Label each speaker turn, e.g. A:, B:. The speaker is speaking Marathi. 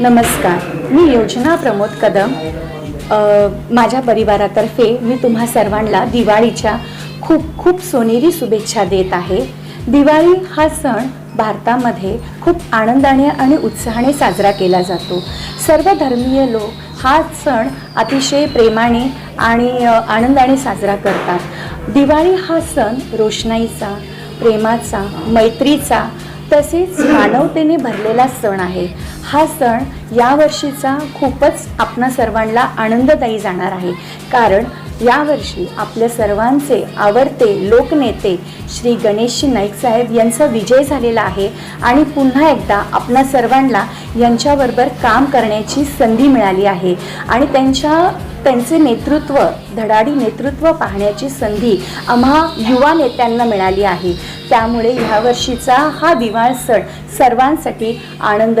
A: नमस्कार. मी योजना प्रमोद कदम. माझ्या परिवारातर्फे मी तुम्हा सर्वांना दिवाळीच्या खूप खूप सोनेरी शुभेच्छा देत आहे. दिवाळी हा सण भारतामध्ये खूप आनंदाने आणि उत्साहाने साजरा केला जातो. सर्व धर्मीय लोक हा सण अतिशय प्रेमाने आणि आनंदाने साजरा करतात. दिवाळी हा सण रोषणाईचा प्रेमाचा मैत्रीचा तसेच मानवतेने भरलेला सण आहे. हा सण यावर्षीचा खूपच आपणा सर्वांना आनंददायी जाणार आहे. कारण यावर्षी आपल्या सर्वांचे आवडते लोकनेते श्री गणेशजी नाईक साहेब यांचा विजय झालेला आहे आणि पुन्हा एकदा आपणा सर्वांना यांच्याबरोबर काम करण्याची संधी मिळाली आहे. आणि त्यांच्या त्यांचे नेतृत्व धडाडी नेतृत्व पाहण्याची संधी आम्हा युवा नेत्यांना मिळाली आहे. त्यामुळे ह्या वर्षीचा हा दिवाळ सण सर्वांसाठी आनंद